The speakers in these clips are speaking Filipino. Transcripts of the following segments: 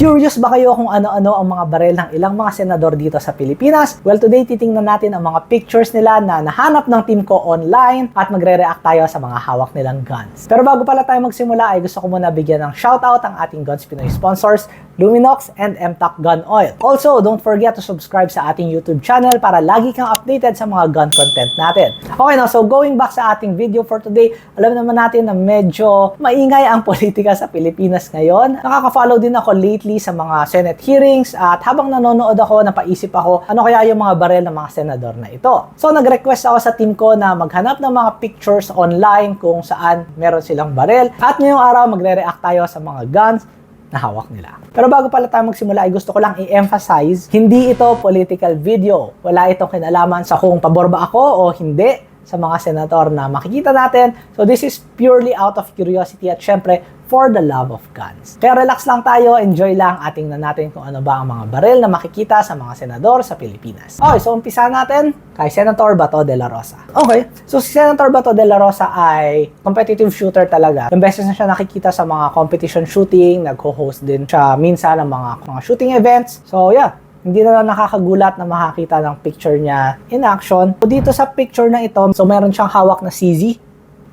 Curious ba kayo kung ano-ano ang mga barel ng ilang mga senador dito sa Pilipinas? Well, today titingnan natin ang mga pictures nila na nahanap ng team ko online at magre-react tayo sa mga hawak nilang guns. Pero bago pala tayo magsimula ay gusto ko muna bigyan ng shoutout ang ating Guns Pinoy sponsors, Luminox and MTOC Gun Oil. Also, don't forget to subscribe sa ating YouTube channel para lagi kang updated sa mga gun content natin. Okay na, so going back sa ating video for today, alam naman natin na medyo maingay ang politika sa Pilipinas ngayon. Nakaka-follow din ako lately sa mga Senate hearings at habang nanonood ako, napaisip ako ano kaya yung mga barel ng mga senador na ito. So nag-request ako sa team ko na maghanap ng mga pictures online kung saan meron silang barel at ngayong araw magre-react tayo sa mga guns na hawak nila. Pero bago pala tayo magsimula, ay gusto ko lang i-emphasize, hindi ito political video. Wala itong kinalaman sa kung pabor ba ako o hindi sa mga senator na makikita natin. So this is purely out of curiosity at syempre for the love of guns. Kaya relax lang tayo, enjoy lang ating na natin kung ano ba ang mga baril na makikita sa mga senador sa Pilipinas. Okay, so umpisa natin kay Senator Bato de la Rosa. Okay, so si Senator Bato de la Rosa ay competitive shooter talaga. Yung beses na siya nakikita sa mga competition shooting, nagho-host din siya minsan ng mga, mga shooting events. So yeah, hindi na lang nakakagulat na makakita ng picture niya in action. So dito sa picture na ito, so meron siyang hawak na CZ.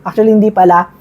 Actually, hindi pala.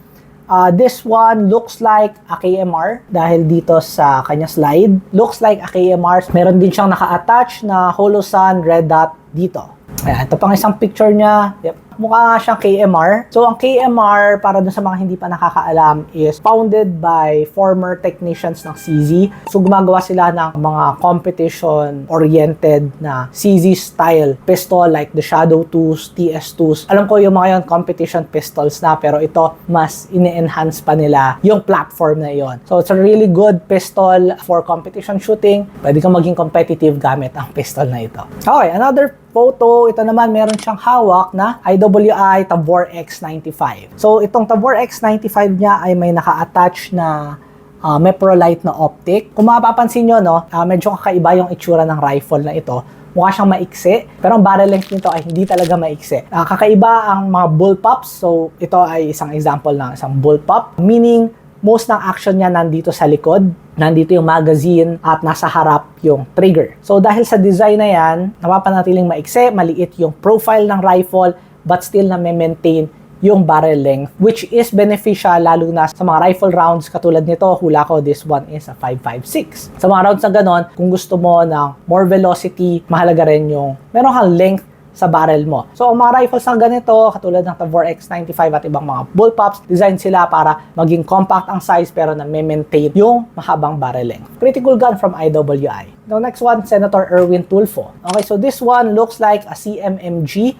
Uh, this one looks like a KMR dahil dito sa kanya slide. Looks like a KMR. Meron din siyang naka-attach na Holosun red dot dito. Ayan, ito pang isang picture niya. Yep. Mukha siyang KMR. So, ang KMR, para dun sa mga hindi pa nakakaalam, is founded by former technicians ng CZ. So, gumagawa sila ng mga competition-oriented na CZ-style pistol like the Shadow 2s, TS2s. Alam ko yung mga yon competition pistols na, pero ito, mas ini-enhance pa nila yung platform na yon. So, it's a really good pistol for competition shooting. Pwede kang maging competitive gamit ang pistol na ito. Okay, another photo, ito naman meron siyang hawak na IWI Tabor X95. So itong Tabor X95 niya ay may naka-attach na uh, Meprolite na optic. Kung mapapansin nyo, no, uh, medyo kakaiba yung itsura ng rifle na ito. Mukha siyang maiksi, pero ang barrel length nito ay hindi talaga maiksi. Uh, kakaiba ang mga bullpups, so ito ay isang example ng isang bullpup, meaning most ng action niya nandito sa likod, nandito yung magazine at nasa harap yung trigger. So dahil sa design na yan, napapanatiling maikse, maliit yung profile ng rifle, but still na maintain yung barrel length, which is beneficial lalo na sa mga rifle rounds katulad nito, hula ko, this one is a 5.56. Sa mga rounds na ganon, kung gusto mo ng more velocity, mahalaga rin yung meron kang length sa barrel mo. So, ang mga rifles na ganito, katulad ng Tavor X95 at ibang mga bullpups, design sila para maging compact ang size pero na maintain yung mahabang barrel length. Critical gun from IWI. The next one, Senator Erwin Tulfo. Okay, so this one looks like a CMMG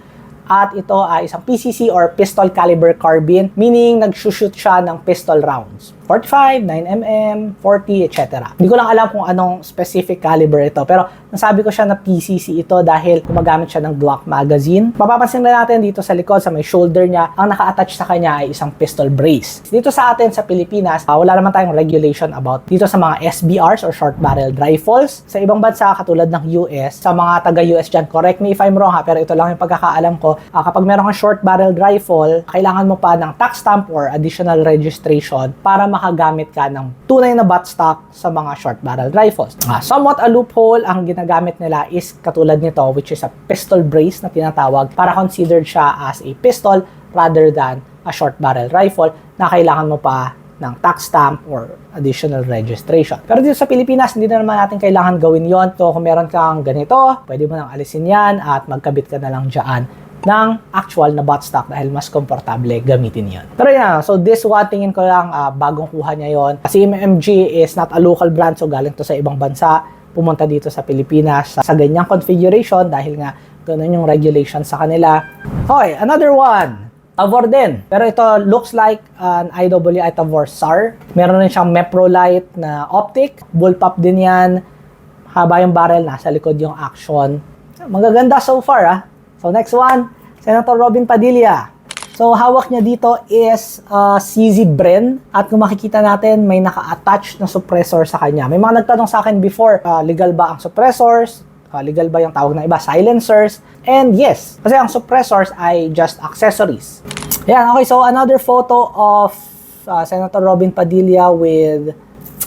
at ito ay isang PCC or pistol caliber carbine, meaning nagsushoot siya ng pistol rounds. 45, 9mm, 40, etc. Hindi ko lang alam kung anong specific caliber ito, pero nasabi ko siya na PCC ito dahil gumagamit siya ng Glock magazine. Mapapansin na natin dito sa likod, sa may shoulder niya, ang naka-attach sa kanya ay isang pistol brace. Dito sa atin sa Pilipinas, uh, wala naman tayong regulation about dito sa mga SBRs or short barrel rifles. Sa ibang bansa, katulad ng US, sa mga taga-US dyan, correct me if I'm wrong ha, pero ito lang yung pagkakaalam ko, uh, kapag meron kang short barrel rifle, kailangan mo pa ng tax stamp or additional registration para makagamit ka ng tunay na buttstock sa mga short barrel rifles. Uh, somewhat a loophole ang ginagamit nila is katulad nito which is a pistol brace na tinatawag para considered siya as a pistol rather than a short barrel rifle na kailangan mo pa ng tax stamp or additional registration. Pero dito sa Pilipinas, hindi na naman natin kailangan gawin yon. So kung meron kang ganito, pwede mo nang alisin yan at magkabit ka na lang dyan ng actual na buttstock dahil mas komportable gamitin yon. Pero yan, so this one, tingin ko lang uh, bagong kuha niya yon. Kasi MMG is not a local brand, so galing to sa ibang bansa, pumunta dito sa Pilipinas sa, sa ganyang configuration dahil nga ganun yung regulation sa kanila. Okay, another one. Tavor din. Pero ito looks like an IWI Tavor SAR. Meron rin siyang Meprolite na optic. Bullpup din yan. Haba yung barrel, nasa likod yung action. Magaganda so far ah. So next one, Senator Robin Padilla. So hawak niya dito is uh, CZ Bren at kung makikita natin may naka-attach na suppressor sa kanya. May mga nagtanong sa akin before, uh, legal ba ang suppressors? Uh, legal ba yung tawag na iba? Silencers? And yes, kasi ang suppressors ay just accessories. Yan, okay, so another photo of uh, Senator Robin Padilla with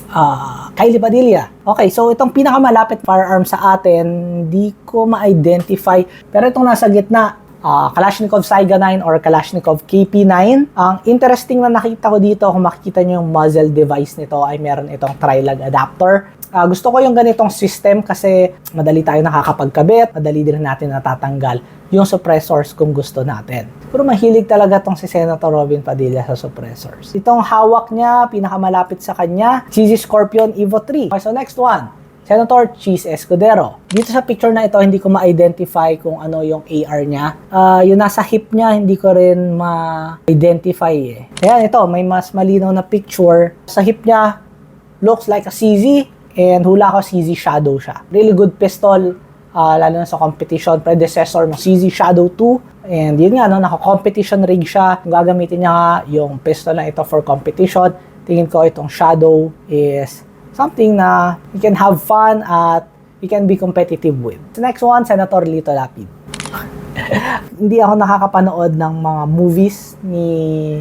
Ah, Kylie Padilla. Okay, so itong pinakamalapit firearm sa atin, hindi ko ma-identify. Pero itong nasa gitna, ah, Kalashnikov Saiga 9 or Kalashnikov KP9. Ang interesting na nakita ko dito, kung makikita nyo yung muzzle device nito, ay meron itong tri-lug adapter. Ah, gusto ko yung ganitong system kasi madali tayo nakakapagkabit, madali din natin natatanggal yung suppressors kung gusto natin. Pero mahilig talaga tong si Senator Robin Padilla sa suppressors. Itong hawak niya, pinakamalapit sa kanya, CZ Scorpion Evo 3. Okay, so next one. Senator Cheese Escudero. Dito sa picture na ito, hindi ko ma-identify kung ano yung AR niya. Ah, yung nasa hip niya, hindi ko rin ma-identify eh. Ayan, ito, may mas malinaw na picture. Sa hip niya, looks like a CZ and hula ko CZ Shadow siya. Really good pistol, ah, lalo na sa competition, predecessor ng CZ Shadow 2. And yun nga, no, naka-competition rig siya. Gagamitin niya yung pistol na ito for competition, tingin ko itong Shadow is something na you can have fun at you can be competitive with. The next one, Senator Lito Lapid. Hindi ako nakakapanood ng mga movies ni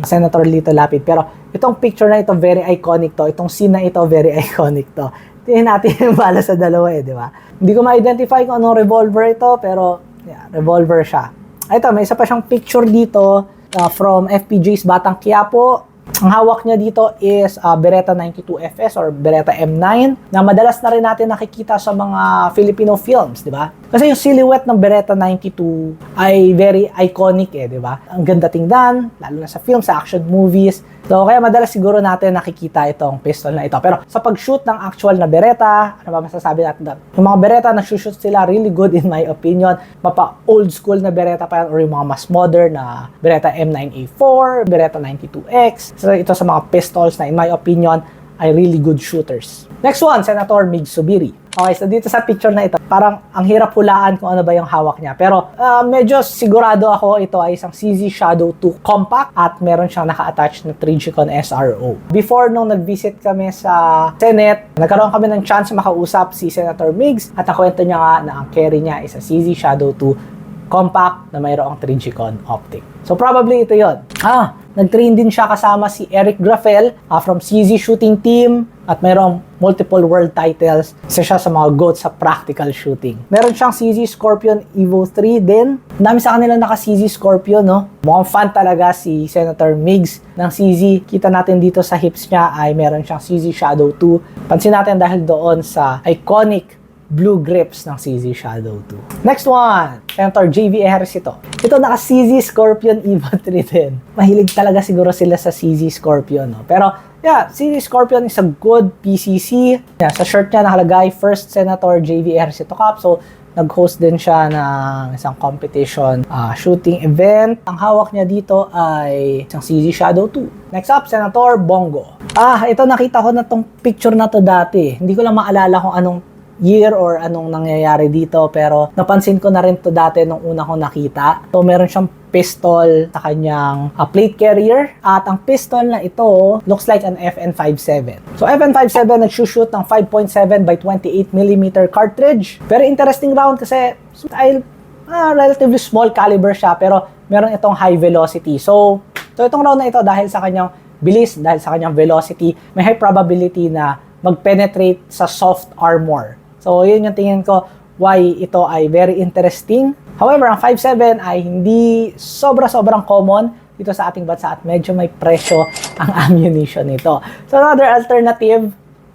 Senator Lito Lapid pero itong picture na ito very iconic to. Itong scene na ito very iconic to. Tingnan natin yung bala sa dalawa eh, di ba? Hindi ko ma-identify kung anong revolver ito pero yeah, revolver siya. Ito, may isa pa siyang picture dito uh, from FPJ's Batang Quiapo. Ang hawak niya dito is uh, Beretta 92FS or Beretta M9 na madalas na rin natin nakikita sa mga Filipino films, di ba? Kasi yung silhouette ng Beretta 92 ay very iconic eh, di ba? Ang ganda tingnan, lalo na sa film, sa action movies. So, kaya madalas siguro natin nakikita itong pistol na ito. Pero sa pag-shoot ng actual na Beretta, ano ba masasabi natin doon? Yung mga Beretta, nag-shoot sila really good in my opinion. Mapa old school na Beretta pa yan or yung mga mas modern na Beretta M9A4, Beretta 92X. So, ito sa mga pistols na in my opinion ay really good shooters. Next one, Senator Mig Subiri. Okay, so dito sa picture na ito, parang ang hirap hulaan kung ano ba yung hawak niya. Pero ah, medyo sigurado ako ito ay isang CZ Shadow 2 Compact at meron siyang naka-attach na 3G-Con SRO. Before nung nag-visit kami sa Senate, nagkaroon kami ng chance makausap si Senator Migs at nakwento niya nga na ang carry niya is a CZ Shadow 2 compact na mayroong 3G-Con optic. So probably ito yon. Ah, nag-train din siya kasama si Eric Grafel ah, from CZ Shooting Team at mayroong multiple world titles. Isa siya sa mga GOAT sa practical shooting. Meron siyang CZ Scorpion Evo 3 din. Dami sa kanila naka CZ Scorpion, no? Mukhang fan talaga si Senator Migs ng CZ. Kita natin dito sa hips niya ay meron siyang CZ Shadow 2. Pansin natin dahil doon sa iconic blue grips ng CZ Shadow 2. Next one, Senator JV Harris ito. Ito naka CZ Scorpion Evo 3 din. Mahilig talaga siguro sila sa CZ Scorpion, no? Pero, yeah, CZ Scorpion is a good PCC. Yeah, sa shirt niya nakalagay, First Senator JV Harris ito Cup. So, nag-host din siya ng isang competition ah, shooting event. Ang hawak niya dito ay isang CZ Shadow 2. Next up, Senator Bongo. Ah, ito nakita ko na tong picture na to dati. Hindi ko lang maalala kung anong year or anong nangyayari dito pero napansin ko na rin to dati nung una ko nakita. So meron siyang pistol sa kanyang uh, plate carrier at ang pistol na ito looks like an FN57. So FN57 nagsushoot ng 5.7 by 28 mm cartridge. Very interesting round kasi dahil ah, relatively small caliber siya pero meron itong high velocity. So, so itong round na ito dahil sa kanyang bilis, dahil sa kanyang velocity, may high probability na mag-penetrate sa soft armor. So, yun yung tingin ko why ito ay very interesting. However, ang 5.7 ay hindi sobra-sobrang common dito sa ating bansa at medyo may presyo ang ammunition nito. So, another alternative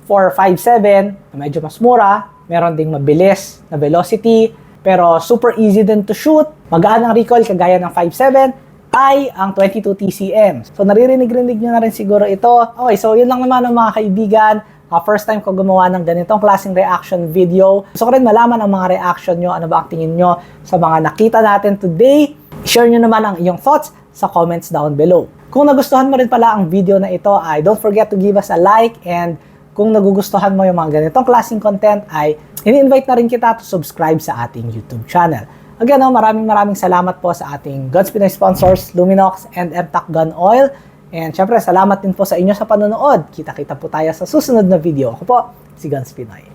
for 5.7, medyo mas mura, meron ding mabilis na velocity, pero super easy din to shoot, magaan ang recoil kagaya ng 5.7, ay ang 22 TCM. So, naririnig-rinig nyo na rin siguro ito. Okay, so yun lang naman ang mga kaibigan. Uh, first time ko gumawa ng ganitong klaseng reaction video. Gusto ko rin malaman ang mga reaction nyo, ano ba ang tingin nyo sa mga nakita natin today. Share nyo naman ang iyong thoughts sa comments down below. Kung nagustuhan mo rin pala ang video na ito ay don't forget to give us a like and kung nagugustuhan mo yung mga ganitong klaseng content ay ini-invite na rin kita to subscribe sa ating YouTube channel. Again, no, maraming maraming salamat po sa ating Guns sponsors, Luminox and MTAC Gun Oil. And syempre, salamat din po sa inyo sa panonood. Kita-kita po tayo sa susunod na video. Ako po, si Guns Pinoy.